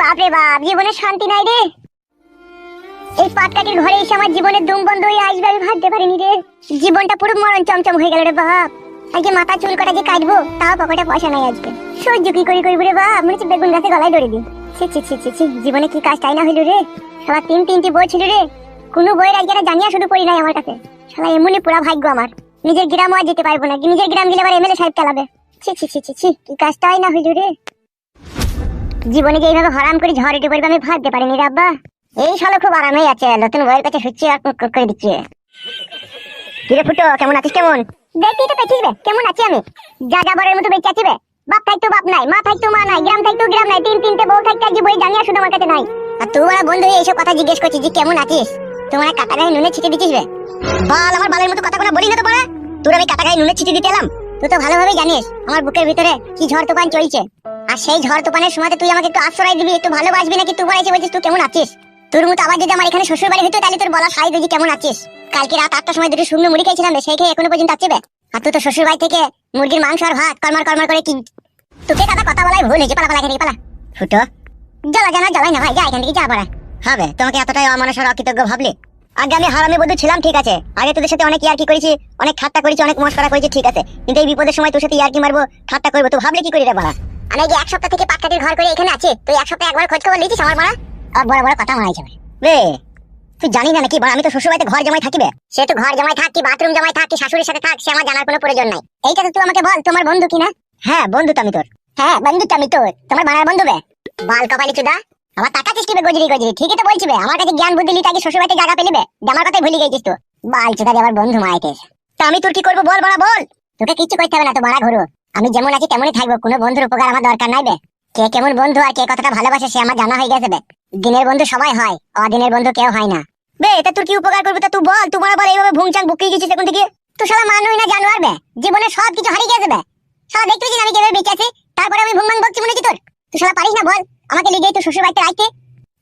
বাপরে বাপ, জীবনে শান্তি নাই রে। এই ঘরে এসে আমার জীবনের দুম বন্ধ হয়ে আসবে, আমি ভাবতে পারিনি রে। জীবনটা পুরো মরণ চমচম হয়ে গেল রে বাপ। আজকে মাথা চুল যে কাটবো, তাও পকেটে পয়সা নাই আজকে। সহ্য কি করি করি রে বাপ, মনে হচ্ছে বেগুন গাছে গলায় দিই। ছি ছি ছি ছি ছি, জীবনে কি কাজ তাই না হইল রে? সারা তিন তিনটি বই ছিল রে। কোনো বইয়ের আজকে জানিয়া শুধু পড়ি নাই আমার কাছে। সারা এমনই পুরা ভাগ্য আমার। নিজের গ্রামও আর যেতে পারব না, নিজের গ্রাম গেলে আবার এমএলএ সাহেব চালাবে। ছি ছি ছি ছি ছি, কি কাজটাই না হইল রে? জীবনে যে এইভাবে হরাম করে ঝড় উঠে পড়বে আমি ভাবতে পারিনি রে আব্বা। এই শালো খুব আরামেই আছে নতুন বইয়ের কাছে শুচ্ছি আর করে দিচ্ছে। কিরে ফুটো কেমন আছিস কেমন? দেখতেই তো পেছিস বে কেমন আছি আমি? যা যাবারের মতো বেঁচে আছি বে। বাপ থাকতো বাপ নাই মা থাকতো মা নাই গ্রাম থাকতো গ্রাম নাই তিন তিনটে বউ থাকতে আজকে বই জানিয়া শুধু আমার কাছে নাই। আর তুই বড় বন্ধু এইসব কথা জিজ্ঞেস করছিস যে কেমন আছিস? তোমার কাটা গায়ে নুনে ছিটে দিচ্ছিস বে। বাল আমার বালের মতো কথা কোনো বলি না তো বড়া। তোর আমি কাটা গায়ে নুনে ছিটে দিতে এলাম। তুই তো ভালোভাবেই জানিস আমার বুকের ভিতরে কি ঝড় তুফান চলছে। আর সেই ঝড় তুফানের সময় তুই আমাকে একটু আশ্রয় দিবি, একটু ভালোবাসবি নাকি? তুই বলেছিস, বলছিস, তুই কেমন আছিস? তোর মতো আবার যদি আমার এখানে শ্বশুর বাড়ি হতো তাহলে তোর বলা সাই দিদি কেমন আছিস? কালকে রাত আটটার সময় দুটো শুকনো মুড়ি খেয়েছিলাম সেই খেয়ে এখনও পর্যন্ত আছেবে আর তুই তো শ্বশুর বাড়ি থেকে মুরগির মাংস আর ভাত কর্মার কর্মার করে কি তোকে কথা কথা বলাই ভুল হয়েছে, পালা পালা পালা। ফুটো। জ্বালা জানা জ্বালাই না, ভাই, যা এখান থেকে, যা পড়া হবে, তোমাকে এতটাই অমানুষ আর অকৃতজ্ঞ ভাবলে? আগে আমি হারামি বন্ধু ছিলাম, ঠিক আছে। আগে তোদের সাথে অনেক ইয়ার্কি করেছি, অনেক ঠাট্টা করেছি, অনেক মস্করা করেছি, ঠিক আছে। কিন্তু এই বিপদের সময় তোর সাথে ইয়ার্কি মারবো, ঠাট্টা করব, তো ভাবলে কি করি রে বাড়া আমি যে এক সপ্তাহ থেকে পাটকাটির ঘর করে এখানে আছে তুই এক সপ্তাহে একবার খোঁজ খবর লিখিস আমার মারা? আর বড় বড় কথা মারাই যাবে। বে তুই জানি না নাকি আমি তো শ্বশুর বাড়িতে ঘর জমাই থাকিবে সে তো ঘর জমাই থাক কি বাথরুম জমাই থাক কি শাশুড়ির সাথে থাক সে আমার জানার কোনো প্রয়োজন নাই। এইটা তো তুই আমাকে বল তোমার বন্ধু কিনা? হ্যাঁ বন্ধু তো আমি তোর। হ্যাঁ বন্ধু তো আমি তোর। তোমার বানার বন্ধু বে? বাল কপালি চুদা। আমার টাকা বে গজরি গজরি? ঠিকই তো বলছি বে আমার কাছে জ্ঞান বুদ্ধি লিতে আগে শ্বশুর বাড়িতে জায়গা পেলিবে আমার কথাই ভুলে গেছিস তো। বাল চুদা আমার বন্ধু মাইতে তা আমি তোর কি করব বল বড়া বল। তোকে কিচ্ছু করতে হবে না তো বাড়া ঘুরো আমি যেমন আছি তেমনই থাকব, কোনো বন্ধুর উপকার আমার দরকার নাই বে। কে কেমন বন্ধু আর কে কতটা ভালোবাসে সে আমার জানা হয়ে গেছে বে। দিনের বন্ধু সবাই হয়, অদিনের বন্ধু কেউ হয় না। বে এটা তোর কি উপকার করবে তা তুই বল বড় বড় এইভাবে ভুংচাং বুকিয়ে গেছিস এখন থেকে? তুই শালা মানুষ না জানোয়ার বে, জীবনে সব কিছু হারিয়ে গেছে বে। শালা দেখতে পেয়েছিস আমি কীভাবে বেঁচে আছি? তারপরে আমি ভুংমাং বকছি মনে কি তোর। তুই শালা পারিস না বল, আমাকে লিগে তুই শ্বশুর বাড়িতে রাখতে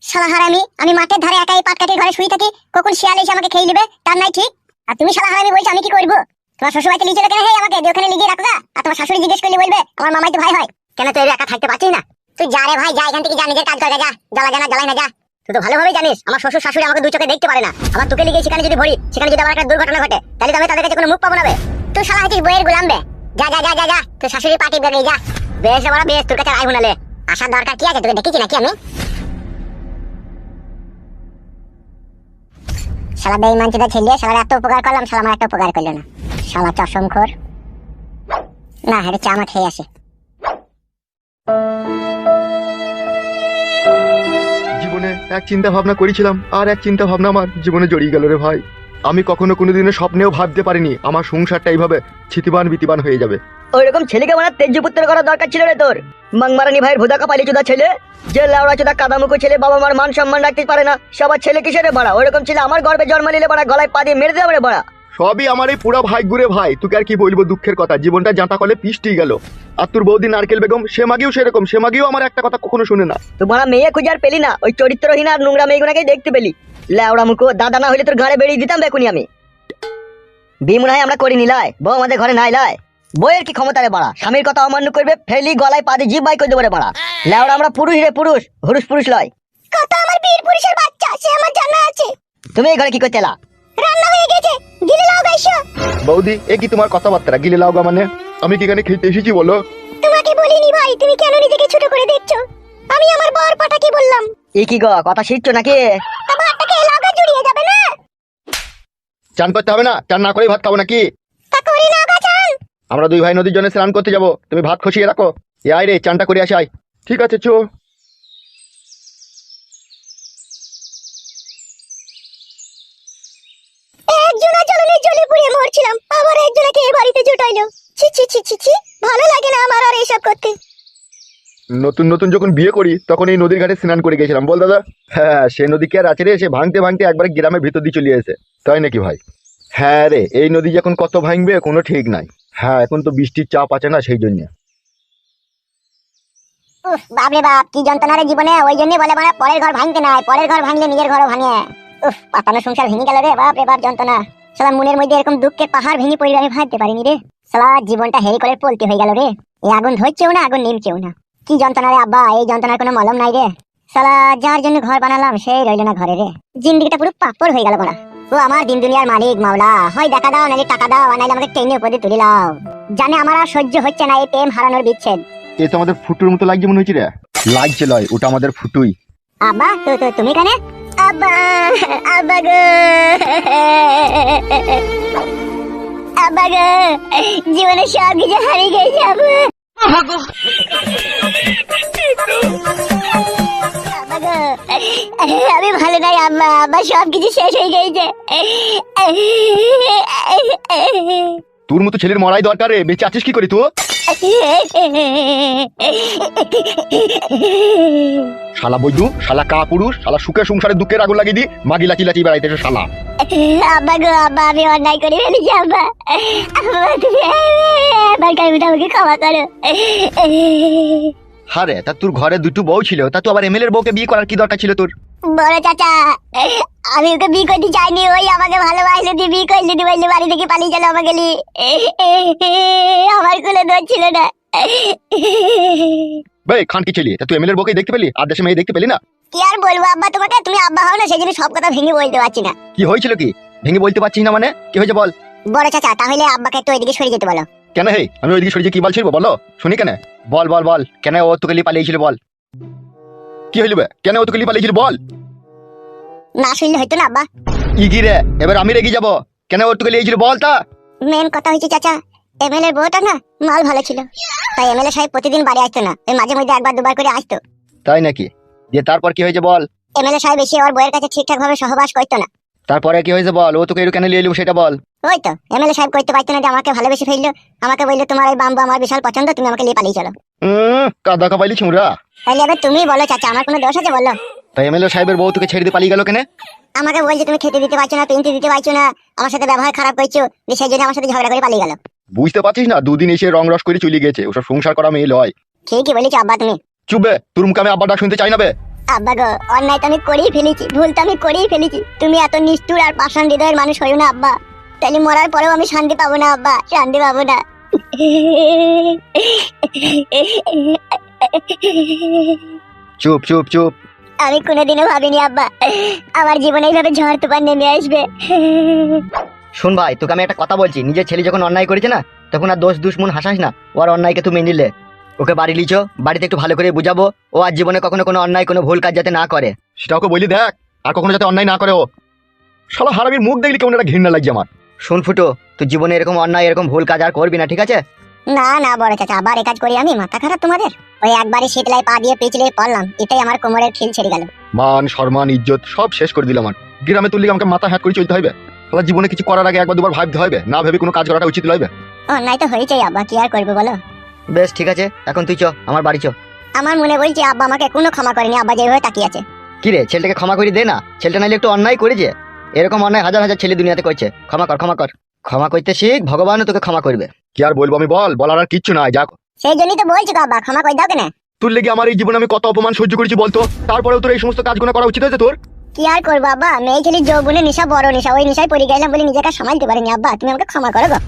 শালা হারামি, আমি মাঠের ধারে একাই পাট কাটির ঘরে শুয়ে থাকি, কখন শিয়াল এসে আমাকে খেয়ে নেবে, তার নাই ঠিক। আর তুমি শালা হারামি বলছো, আমি কি করব? তোমার শ্বশুর বাড়িতে লিচে কেন আমাকে? দিয়ে ওখানে লিগিয়ে রাখবা আর তোমার শাশুড়ি জিজ্ঞেস করলে বলবে আমার মামাই তো ভাই হয়। কেন তুই একা থাকতে পারছিস না? তুই যা রে ভাই, যা, এখান থেকে যা, নিজের কাজ করে যা, জ্বালা জানা, জ্বালাই না যা। তুই তো ভালোভাবে জানিস, আমার শ্বশুর, শাশুড়ি আমাকে দুই চোখে দেখতে পারে না। আমার তোকে লিগে সেখানে যদি ভরি, সেখানে যদি আমার একটা দুর্ঘটনা ঘটে, তাহলে তো আমি তাদের কাছে কোনো মুখ পাবো না তুই শালা হচ্ছিস বইয়ের গুলাম বে। যা যা যা যা যা তুই শাশুড়ি পার্টি বেগে যা। বেশ বড় বেশ, তোর কাছে রাই হুনালে আসার দরকার কি আছে? তোকে দেখেছি নাকি আমি? শালা বেঈমান ছেলে শালার এত উপকার করলাম, শালা আমার একটা উপকার করল না। শালা চশমখোর। না হেরে চা আমার খেয়ে আসে। জীবনে এক চিন্তা ভাবনা করেছিলাম আর এক চিন্তা ভাবনা আমার জীবনে জড়িয়ে গেল রে ভাই। আমি কখনো কোনোদিনও স্বপ্নেও ভাবতে পারিনি আমার সংসারটা এইভাবে ছিতিবান বিতিবান হয়ে যাবে। ওইরকম ছেলেকে মানে তেজপুত্র করার দরকার ছিল রে তোর। মাংমারানি ভাইয়ের ভোদা কাপালি চোদা ছেলে যে লাউড়া চোদা কাদামুখো ছেলে বাবা মার মান সম্মান রাখতে পারে না সবার ছেলে কিসের বাড়া? ওইরকম ছেলে আমার গর্বে জন্ম নিলে বাড়া গলায় পা দিয়ে মেরে দেবে রে বাড়া। সবই আমার এই পুরা ভাগ্যরে ভাই। তোকে আর কি বলব দুঃখের কথা? জীবনটা জাঁতা কলে পিষ্টি গেল। আর তোর বৌদি নারকেল বেগম সে মাগিও সেরকম সে মাগিও আমার একটা কথা কখনো শুনে না। তো বাড়া মেয়ে খুঁজে আর পেলি না ওই চরিত্রহীন আর নোংরা দেখতে পেলি। লাউড়া মুখো দাদা না হইলে তোর ঘরে বেরিয়ে দিতাম বেকুনি আমি। বিয়ে মনে হয় আমরা করি নিলাই বউ আমাদের ঘরে নাই লাই বইয়ের কি ক্ষমতা রে বাড়া? স্বামীর কথা অমান্য করবে ফেলি গলায় পা দিয়ে জিভ বাই করে দেবো রে বাড়া। লাউড়া আমরা পুরুষ রে পুরুষ হুরুষ পুরুষ লয়। কত আমার বীর পুরুষের বাচ্চা সে আমার জানা আছে। তুমি এই ঘরে কি করতে এলা? রান্না হয়ে গেছে। গিলে লাও গাইছো বৌদি এ কি তোমার কথাবার্তা গিলে লাউগা মানে? আমি কি এখানে খেতে এসেছি বলো? তোমাকে বলিনি ভাই তুমি কেন নিজেকে ছোট করে দেখছ? আমি আমার বর পাটাকে বললাম। এ কি গো কথা শিখছো নাকি? এলাকা জুড়িয়ে যাবে না? চান করতে হবে না? চান না করেই ভাত খাব নাকি? তা করি না গাছান আমরা দুই ভাই নদীর জন্য স্নান করতে যাব। তুমি ভাত খসিয়ে রাখো। এ আয় রে চানটা করে আসে আয়। ঠিক আছে চো একজনা জ্বলনে জ্বলে পুড়ে মরছিলাম আবার একজনাকে জুটাইলো। ছি ছি ছি ছি ছি ভালো লাগে না আমার আর এসব করতে। নতুন নতুন যখন বিয়ে করি তখন এই নদীর ঘাটে স্নান করে গেছিলাম। বল দাদা? হ্যাঁ সে নদী কি আর আছে রে? সে ভাঙতে ভাঙতে একবার গ্রামের ভিতর দিয়ে চলে এসে তাই নাকি ভাই? হ্যাঁ রে এই নদী যখন কত ভাঙবে কোনো ঠিক নাই। হ্যাঁ এখন তো বৃষ্টির চাপ আছে না সেই জন্য। বাপরে বাপ কি যন্ত্রণা রে জীবনে। ওই জন্য বলে মানে পরের ঘর ভাঙতে নাই পরের ঘর ভাঙলে নিজের ঘরও ভাঙে। উফ পাতানো সংসার ভেঙে গেল রে বাপ রে বাপ যন্ত্রণা। সালা মনের মধ্যে এরকম দুঃখের পাহাড় ভেঙে পড়বে আমি ভাবতে পারিনি রে। সালা জীবনটা হেরি করে পলতে হয়ে গেল রে। এই আগুন ধরছেও না আগুন নিমছেও না। কি যন্ত্রণা রে আব্বা এই যন্ত্রণার কোনো মলম নাই রে। সালা যার জন্য ঘর বানালাম সেই রইল না ঘরে রে। জিন্দিগিটা পুরো পাপড় হয়ে গেল বড়া ও আমার দিন দুনিয়ার মালিক মাওলা। হয় দেখা দাও নাহলে টাকা দাও নাহলে আমাকে টেনে উপরে তুলে লাও জানে আমার আর সহ্য হচ্ছে না এই প্রেম হারানোর বিচ্ছেদ। এ তো আমাদের ফুটুর মতো লাগছে মনে হচ্ছে রে। লাগছে লয় ওটা আমাদের ফুটুই। আব্বা তো তো তুমি কানে গো গো জীবনে সব কিছু হারিয়ে গেছে আমি ভালো নাই আব্বা আব্বা সব কিছু শেষ হয়ে গেছে তোর মতো ছেলের মরাই দরকার। রে বেঁচে আছিস কি করি তুই? শালা বৈদু শালা কা পুরুষ শালা সুখে সংসারে দুঃখের আগুন লাগিয়ে দি মাগি লাচি লাচি বেড়াইতেছে শালা। আব্বা গো আব্বা আমি অন্যায় করে ফেলেছি আব্বা। আব্বা আমার কাছে আমাকে ক্ষমা করো। হারে তা তোর ঘরে দুটো বউ ছিল তা তো আবার এমএলএ এর বউকে বিয়ে করার কি দরকার ছিল তোর? বড় চাচা আমি ওকে বিয়ে করতে চাইনি ওই আমাকে ভালোবাসলে দিয়ে বিয়ে করলে দিয়ে বললে বাড়ি থেকে পালিয়ে গেল আমাকে। আমার কোনো দোষ ছিল না। ভাই খান কি ছেলে? তুই এমএলএ এর দেখতে পেলি? আর দেশে মেয়ে দেখতে পেলি না? কি আর বলব আব্বা তোমাকে? তুমি আব্বা হও না সেই জন্য সব কথা ভেঙে বলতে পারছি না। কি হয়েছিল কি? ভেঙে বলতে পারছিস না মানে? কি হয়েছে বল? বড় চাচা তাহলে আব্বাকে একটু ওইদিকে সরে যেতে বলো। কেন হে? আমি ওইদিকে সরে যে কি বলছিল বলো? শুনি কেন? বল বল বল। কেন ও তোকে নিয়ে পালিয়েছিল বল? কি হইল বে? কেন ও তোকে নিয়ে পালিয়েছিল বল। না শুনলে হয়তো না আব্বা। ইগি রে? এবার আমি রেগে যাব। কেন ও তোকে নিয়েছিল বল তা? মেন কথা হয়েছে চাচা এমএলএ এর বউটা না মাল ভালো ছিল। তাই এমএলএ সাহেব প্রতিদিন বাড়ি আসতো না। ওই মাঝে মধ্যে একবার দুবার করে আসতো। তাই নাকি? দিয়ে তারপর কি হয়েছে বল? এমএলএ সাহেব এসে ওর বউয়ের কাছে ঠিকঠাক ভাবে সহবাস করতো না। তারপরে কি হয়েছে বল? ও তোকে এরকম কেন নিয়ে এলো সেটা বল। ওই তো এমএলএ সাহেব করতে পারতো না যে আমাকে ভালোবেসে ফেলল। আমাকে বলল তোমার ওই বাম্বু আমার বিশাল পছন্দ তুমি আমাকে নিয়ে পালিয়ে চলো। কাদা কাপাইলি ছুমরা তাহলে এবার তুমি বলো চাচা আমার কোনো দোষ আছে বলো? তাই এমএলএ সাহেবের বউ তোকে ছেড়ে দিয়ে পালিয়ে গেল কেন? আমাকে বলছে তুমি খেতে দিতে পারছ না পিনতে দিতে পারছ না আমার সাথে ব্যবহার খারাপ করছ সেই জন্য আমার সাথে ঝগড়া করে পালিয়ে গেল। বুঝতে পারছিস না দুদিন এসে রং রস করে চলে গেছে ওসব সংসার করা মেয়ে লয়। ঠিকই বলেছ আব্বা তুমি। চুপবে তোর মুখে আমি আব্বা ডাক শুনতে চাই না বে। আব্বা গো অন্যায় তো আমি করেই ফেলেছি ভুল তো আমি করেই ফেলেছি। তুমি এত নিষ্ঠুর আর পাষাণ হৃদয়ের মানুষ হইও না আব্বা। তাহলে মরার পরেও আমি শান্তি পাবো না আব্বা শান্তি পাবো না। চুপ চুপ চুপ। আমি কোনোদিনও ভাবিনি আব্বা আমার জীবনে এইভাবে ঝড় তুফান নেমে আসবে। শোন ভাই তোকে আমি একটা কথা বলছি নিজের ছেলে যখন অন্যায় করেছে না তখন আর দোষ দুশ্মন হাসাস না ওর অন্যায়কে তুমি নিলে। ওকে বাড়ি লিচো বাড়িতে একটু ভালো করে বুঝাবো। ও আর জীবনে কখনো কোনো অন্যায় কোনো ভুল কাজ যাতে না করে। সেটা ওকে বলি দেখ আর কখনো যাতে অন্যায় না করে ও। শালা হারামির মুখ দেখলে কেমন একটা ঘৃণা লাগছে আমার। শুন ফুটো তুই জীবনে এরকম অন্যায় এরকম ভুল কাজ আর করবি না ঠিক আছে? না না বড় চাচা আবার এ কাজ করি আমি মাথা খারাপ তোমাদের? ওই একবারই শীতলায় পা দিয়ে পিছলে পড়লাম এটাই আমার কোমরের খিল ছেড়ে গেল। মান সম্মান ইজ্জত সব শেষ করে দিলাম আমার গ্রামে তুললে আমাকে মাথা হ্যাট করে চলতে হবে? শালা জীবনে কিছু করার আগে একবার দুবার ভাবতে হবে না ভেবে কোনো কাজ করাটা উচিত লইবে অন্যায় তো হয়েছেই আব্বা কি আর করব বলো? বেশ ঠিক আছে। এখন তুই চ আমার বাড়ি চ। আমার মনে বলছে আব্বা আমাকে কোনো ক্ষমা করেনি আব্বা যেভাবে তাকিয়ে আছে। কি রে ছেলেটাকে ক্ষমা করে দে না। ছেলেটা নাইলে একটু অন্যায় করেছে এরকম অন্যায় হাজার হাজার ছেলে দুনিয়াতে করছে। ক্ষমা কর ক্ষমা কর। ক্ষমা করতে শিখ ভগবানও তোকে ক্ষমা করবে। কি আর বলব আমি বল বলার আর কিচ্ছু নাই যা। সেই জন্যই তো বলছি গো আব্বা ক্ষমা করে দাও কেন। তোর লেগে আমার এই জীবনে আমি কত অপমান সহ্য করেছি বলতো? তারপরেও তোর এই সমস্ত কাজগুলো করা উচিত হয়েছে তোর? কি আর করব আব্বা? মেয়ে ছেলে যৌবনের নেশা বড় নেশা ওই নেশায় পড়ে গেলাম বলে নিজেকে সামালতে পারিনি আব্বা। তুমি আমাকে ক্ষমা করো গো।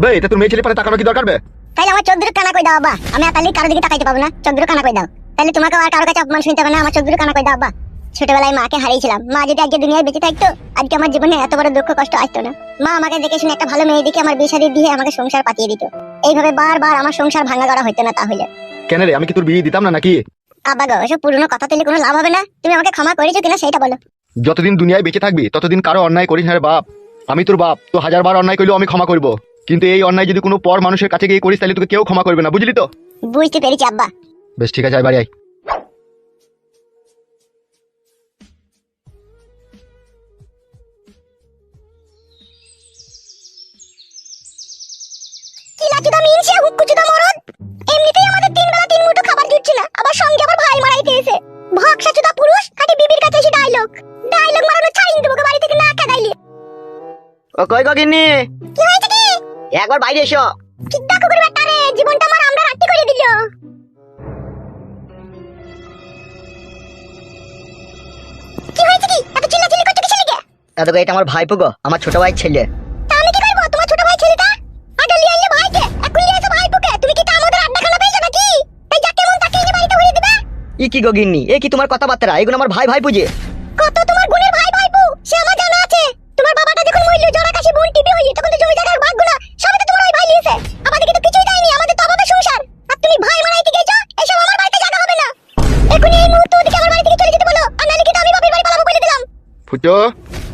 বে এটা তোর মেয়ে ছেলে পারে তাকানো কি দরকার বে? তাহলে আমার চোদ্দ কানা করে দাও আব্বা? আমি তাহলে কারও দিকে তাকাইতে পাবো না। চোদ্দ কানা করে দাও? তাহলে তোমাকে আর কারও কাছে অপমান শুনতে হবে না। আমার চোদ্দ কানা করে দাও আব্বা? ছোটবেলায় মাকে হারিয়েছিলাম। মা যদি আজকে দুনিয়ায় বেঁচে থাকতো আজকে আমার জীবনে এত বড় দুঃখ কষ্ট আসতো না। মা আমাকে দেখে শুনে একটা ভালো মেয়ে দেখে আমার বিয়ে শাদী দিয়ে আমাকে সংসার পাতিয়ে দিত। এইভাবে বারবার আমার সংসার ভাঙা করা হতো না তাহলে। কেন রে? আমি কি তোর বিয়ে দিতাম না নাকি? আব্বা গো এসব পুরনো কথা তুলে কোনো লাভ হবে না। তুমি আমাকে ক্ষমা করেছ কিনা সেটা বলো। যতদিন দুনিয়ায় বেঁচে থাকবি ততদিন কারও অন্যায় করিস না রে বাপ। আমি তোর বাপ। তো হাজার বার অন্যায় করলেও আমি ক্ষমা করব। কিন্তু এই অন্যায় যদি কোনো পর মানুষের কাছে গিয়ে করিস তাহলে তোকে কেউ ক্ষমা করবে না বুঝলি তো? বুঝতে পেরেছি আব্বা। বেশ ঠিক আছে আয় বাড়ি আয়। কি ও কই গিন্নি? একবার বাইরে এসো। কি দেখো করে ব্যাটা রে জীবনটা আমার আমরা রাত্রি করে দিল। কি হয়েছে কি? এত চিল্লাচিল্লি করছ কিসের লিগে? দাদা এটা আমার ভাইপো গো আমার ছোট ভাই ছেলে। তা আমি কি করব? তোমার ছোট ভাই ছেলেটা? আগে লিয়ে আইলে ভাইকে এখন লিয়ে এসে ভাইপোকে। তুমি কি তার মধ্যে আড্ডাখানা পেয়েছ নাকি? তাই যাকে মন তাকে এনে বাড়িতে ই কি গো গিন্নি? এ কি তোমার কথাবার্তা? এগুলো আমার ভাই ভাই বুঝে ফুটো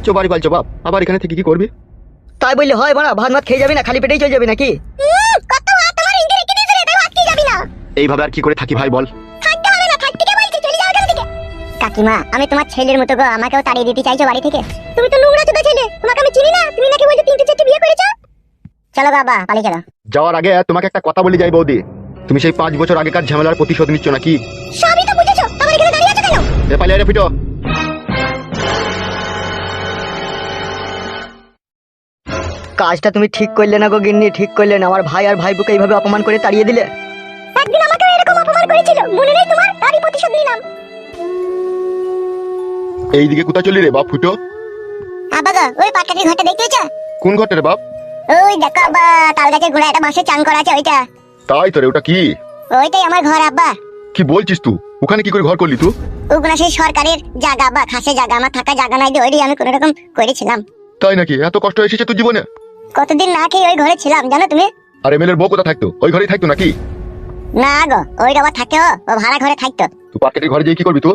চো বাড়ি পালছো বাপ। আবার এখানে থেকে কি করবি? তাই বললে হয় বাড়া ভাত ভাত খেয়ে যাবি না খালি পেটেই চলে যাবি নাকি? এইভাবে আর কি করে থাকি ভাই বল। কাকিমা আমি তোমার ছেলের মতো গো আমাকেও তাড়িয়ে দিতে চাইছো বাড়ি থেকে। তুমি তো নোংরা চোদা ছেলে তোমাকে আমি চিনি না তুমি নাকি বলছো তিনটে চারটে বিয়ে করেছ? চলো বাবা পালিয়ে চলো। যাওয়ার আগে তোমাকে একটা কথা বলে যাই বৌদি। তুমি সেই পাঁচ বছর আগেকার ঝামেলার প্রতিশোধ নিচ্ছ নাকি? সবই তো বুঝেছ তোমার এখানে দাঁড়িয়ে আছো কেন? এ পালিয়ে রে ফিটো। কাজটা তুমি ঠিক করলে না গো গিন্নি ঠিক করলে না। আমার ভাই আর ভাইবুকে এইভাবে অপমান করে তাড়িয়ে দিলে? একদিন আমাকে এরকম অপমান করেছিল। মনে নেই তোমার? তারই প্রতিশোধ নিলাম। এইদিকে কোথায় চলি রে বাপ ফুটো? আব্বা গো ওই পাটকাটির ঘরটা দেখতে পেয়েছ? কোন ঘরটা রে বাপ? ওই দেখো আব্বা তাল গাছের গোড়া একটা বাঁশের চাং করা আছে ওইটা। তাই তো রে ওটা কি? ওইটাই আমার ঘর আব্বা। কি বলছিস তুই? ওখানে কি করে ঘর করলি তুই? ওগুলো সেই সরকারের জায়গা বা খাসে জায়গা আমার থাকা জায়গা নাই দিয়ে ওইটাই আমি কোনো রকম করেছিলাম। তাই নাকি? এত কষ্ট এসেছে তোর জীবনে? কতদিন না খেয়ে ওই ঘরে ছিলাম জানো তুমি? আর এমএলএর বউ কোথা থাকতো? ওই ঘরেই থাকতো নাকি? না গো ওই আবার থাকে ও ও ভাড়া ঘরে থাকতো। তুই পার্কেটের ঘরে যেয়ে কি করবি তুই?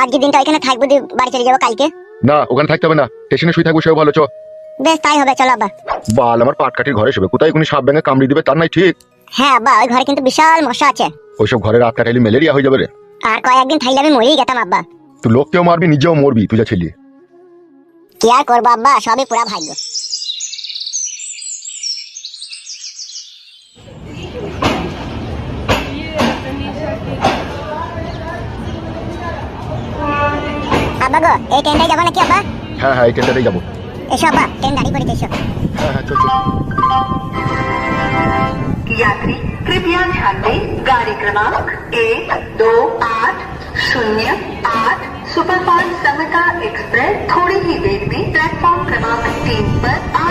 আজকে দিনটা ওইখানে থাকব দিয়ে বাড়ি চলে যাব কালকে। না ওখানে থাকতে হবে না। স্টেশনে শুয়ে থাকব সেও ভালো চ বেশ তাই হবে চলো আব্বা। বাল আমার পাটকাঠির ঘরে শুবে। কোথায় কোনো সাপ ব্যাঙে কামড়ি দিবে তার নাই ঠিক। হ্যাঁ আব্বা ওই ঘরে কিন্তু বিশাল মশা আছে। ওইসব ঘরে রাত কাটাইলে ম্যালেরিয়া হয়ে যাবে রে। আর কয়েকদিন থাইলে আমি মরেই গেতাম আব্বা। তুই লোককেও মারবি নিজেও মরবি তুই যা ছেলে। কি আর করব আব্বা সবই পুরা ভাগ্য। এই ট্রেনটাই যাবো নাকি আব্বা হ্যাঁ হ্যাঁ এই ট্রেনটাতেই যাবো এসো আব্বা ট্রেন দাঁড়িয়ে পড়েছে এসো হ্যাঁ হ্যাঁ চল চল यात्री कृपया ध्यान दें गाड़ी क्रमांक एक दो आठ शून्य आठ सुपरफास्ट समता एक्सप्रेस थोड़ी ही देर में प्लेटफॉर्म क्रमांक तीन पर आ